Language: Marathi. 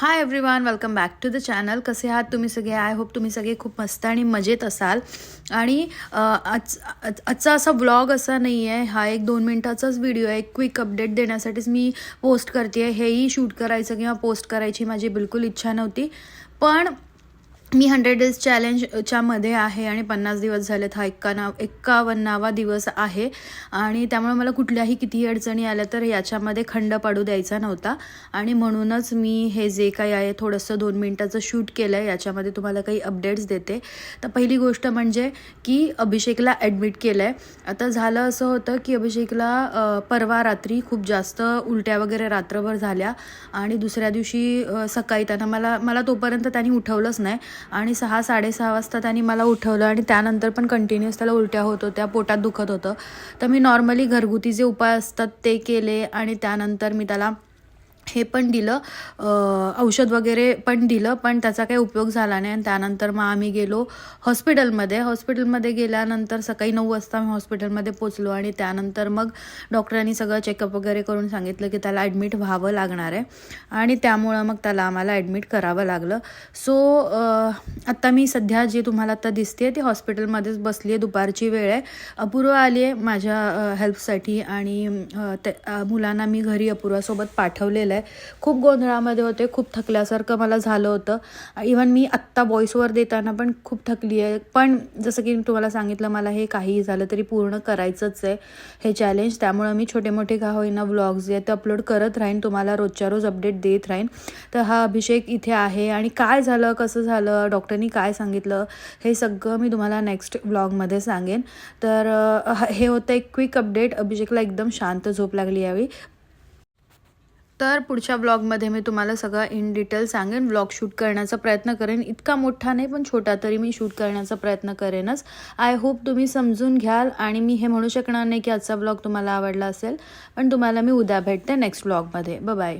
Hi everyone welcome back to the channel कसे आहात तुम्ही सगळे? आय होप तुम्ही सगळे खूप मस्त आणि मजेत असाल. आणि आज आज- आजचा असा ब्लॉग असा नाही आहे हा एक दोन मिनटाचाच व्हिडिओ आहे. एक क्विक अपडेट देण्यासाठीच मी पोस्ट करते हेही शूट करायचं किंवा पोस्ट करायची माझी बिलकुल इच्छा नव्हती. पण मी हंड्रेड डेज चॅलेंजच्या मध्ये आहे आणि पन्नास दिवस झालेत. हा एक्काना एक्कावन्नावा दिवस आहे. आणि त्यामुळे मला कुठल्याही कितीही अडचणी आल्या तर याच्यामध्ये खंड पाडू द्यायचा नव्हता. आणि म्हणूनच मी हे जे काही आहे थोडंसं दोन मिनटाचं शूट केलं आहे याच्यामध्ये तुम्हाला काही अपडेट्स देते. तर पहिली गोष्ट म्हणजे की अभिषेकला ॲडमिट केलं आहे आता झालं असं होतं की अभिषेकला परवा रात्री खूप जास्त उलट्या वगैरे रात्रभर झाल्या. आणि दुसऱ्या दिवशी सकाळी त्यांना मला मला तोपर्यंत त्यांनी उठवलंच नाही. आणि सहा साडेसहा वाजता त्यांनी मला उठवलं आणि त्यानंतर पण कंटिन्युअस त्याला उलट्या होत होत्या पोटात दुखत होतं. तर मी नॉर्मली घरगुती जे उपाय असतात ते केले आणि त्यानंतर मी त्याला हे पण दिलं. औषध वगैरे पण दिलं पण त्याचा काही उपयोग झाला नाही. आणि त्यानंतर मग आम्ही गेलो हॉस्पिटलमध्ये. हॉस्पिटलमध्ये गेल्यानंतर सकाळी नऊ वाजता मी हॉस्पिटलमध्ये पोचलो आणि त्यानंतर मग डॉक्टरांनी सगळं चेकअप वगैरे करून सांगितलं की त्याला ॲडमिट व्हावं लागणार आहे. आणि त्यामुळं मग त्याला आम्हाला ॲडमिट करावं लागलं. सो आत्ता मी सध्या जे तुम्हाला आता दिसते ती हॉस्पिटलमध्येच बसली आहे दुपारची वेळ आहे. अपूर्वा आली आहे माझ्या हेल्पसाठी. आणि मुलांना मी घरी अपूर्वासोबत पाठवलेलं आहे. खूप गोंधळामध्ये होते खूप थकल्यासारखं मला झालं होतं. इवन मी आत्ता वॉईसवर देताना पण खूप थकली आहे पण जसं की तुम्हाला सांगितलं मला हे काहीही झालं तरी पूर्ण करायचंच आहे हे चॅलेंज त्यामुळं मी छोटे मोठे का होईना व्लॉग्स जे आहेत ते अपलोड करत राहीन. तुम्हाला रोजच्या रोज अपडेट देत राहीन. तर हा अभिषेक इथे आहे. आणि काय झालं कसं झालं डॉक्टरनी काय सांगितलं हे सगळं मी तुम्हाला नेक्स्ट व्लॉगमध्ये सांगेन. तर हे होतं एक क्विक अपडेट अभिषेकला एकदम शांत झोप लागली यावेळी. तर पुढच्या ब्लॉगमध्ये मी तुम्हाला सगळं इन डिटेल सांगेन. ब्लॉग शूट करण्याचा प्रयत्न करेन. इतका मोठा नाही पण छोटा तरी मी शूट करण्याचा प्रयत्न करेनच. आय होप तुम्ही समजून घ्याल आणि मी हे म्हणू शकणार नाही की आजचा ब्लॉग तुम्हाला आवडला असेल. पण तुम्हाला मी उद्या भेटते नेक्स्ट ब्लॉगमध्ये ब बाय